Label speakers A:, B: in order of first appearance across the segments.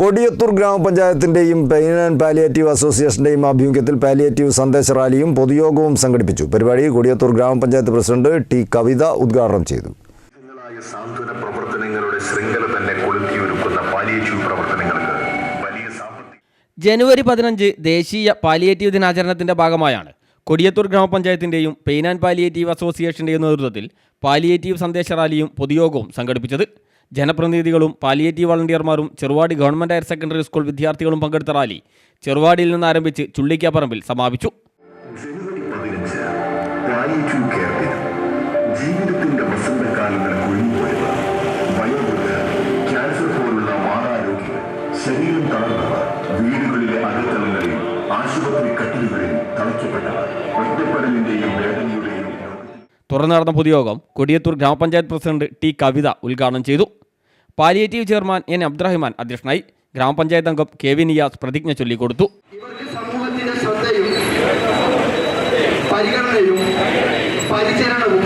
A: കൊടിയത്തൂർ ഗ്രാമപഞ്ചായത്തിന്റെയും pain and palliative അസോസിയേഷന്റെയും ആഭിമുഖ്യത്തിൽ പാലിയേറ്റീവ് സന്ദേശ റാലിയും പൊതുയോഗവും സംഘടിപ്പിച്ചു. പരിപാടി കൊടിയത്തൂർ ഗ്രാമപഞ്ചായത്ത് പ്രസിഡന്റ് ടി കവിത ഉദ്ഘാടനം ചെയ്തു.
B: സാന്ത്വന പ്രവർത്തനങ്ങളുടെ ശൃംഖല തന്നെ കൊളുത്തിയൊരുക്കുന്ന പാലിയേറ്റീവ് പ്രവർത്തനങ്ങൾക്ക്
C: ജനുവരി പതിനഞ്ച് ദേശീയ പാലിയേറ്റീവ് ദിനാചരണത്തിന്റെ ഭാഗമായാണ് കൊടിയത്തൂർ ഗ്രാമപഞ്ചായത്തിന്റെയും പെയിൻ ആൻഡ് പാലിയേറ്റീവ് അസോസിയേഷന്റെയും നേതൃത്വത്തിൽ പാലിയേറ്റീവ് സന്ദേശ റാലിയും പൊതുയോഗവും സംഘടിപ്പിച്ചത്. ജനപ്രതിനിധികളും palliative വളണ്ടിയർമാരും Cheruvadi government higher secondary school വിദ്യാർത്ഥികളും പങ്കെടുത്ത റാലി ചെറുവാടിയിൽ നിന്ന് ആരംഭിച്ച് ചുള്ളിക്കാപ്പറമ്പിൽ സമാപിച്ചു.
B: ജീവിതത്തിന്റെ വസന്തകാലങ്ങൾ കൊഴിഞ്ഞുപോയവ വയോവൃദ്ധ ക്യാൻസർ പോലുള്ള മാറാരോഗ്യങ്ങൾ ശരീരം തളർന്നവർ വീടുകളിലെ അകത്തളങ്ങളിൽ ആശുപത്രി കട്ടിലുകളിൽ തളയ്ക്കപ്പെട്ടവർ ഒറ്റപ്പെടലിന്റെയും വേദനയുടെയും രോഗത്തിൽ
C: തുടർന്ന് നടന്ന പൊതുയോഗം കൊടിയത്തൂർ ഗ്രാമപഞ്ചായത്ത് പ്രസിഡന്റ് ടി കവിത ഉദ്ഘാടനം ചെയ്തു. പാലിയേറ്റീവ് ചെയർമാൻ എൻ അബ്ദുറഹിമാൻ അധ്യക്ഷനായി ഗ്രാമപഞ്ചായത്ത് അംഗം കെ വി നിയാസ് പ്രതിജ്ഞ ചൊല്ലിക്കൊടുത്തു
D: സമൂഹത്തിന്റെ ശ്രദ്ധയും പരിഗണനയും പരിചരണവും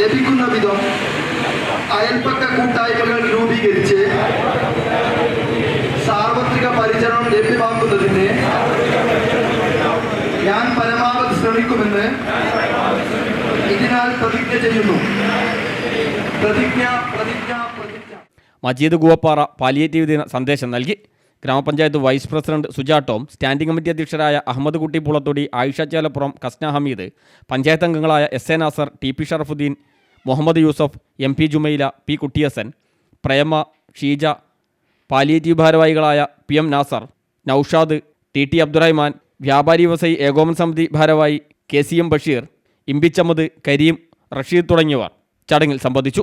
D: ലഭിക്കുന്ന വിധം കൂട്ടായ്മകൾ രൂപീകരിച്ച് പരിചരണം ഞാൻ പരമാവധി ഇതിനാൽ പ്രതിജ്ഞ ചെയ്യുന്നു. പ്രതിജ്ഞ പ്രതിജ്ഞ പ്രതിജ്ഞ.
C: മജീദ് ഗുവപ്പാറ പാലിയേറ്റീവ് ദിന സന്ദേശം നൽകി. ഗ്രാമപഞ്ചായത്ത് vice president Suja Tom standing committee അധ്യക്ഷരായ Ahmed Kutty Pulathodi Ayisha Chelappuram Kasna Hameed panchayat അംഗങ്ങളായ S A Nasar T P Sharafuddin Muhammad Yusuf M P Jumaila P Kuttiyasan Prema Sheeja palliative ഭാരവാഹികളായ P M Nasar Noushad T T Abdurahman വ്യാപാരി വ്യവസായി ഏകോപന സമിതി ഭാരവാഹി K C M Basheer Imbichammad Kareem Rasheed തുടങ്ങിയവർ ചടങ്ങിൽ സംബന്ധിച്ചു.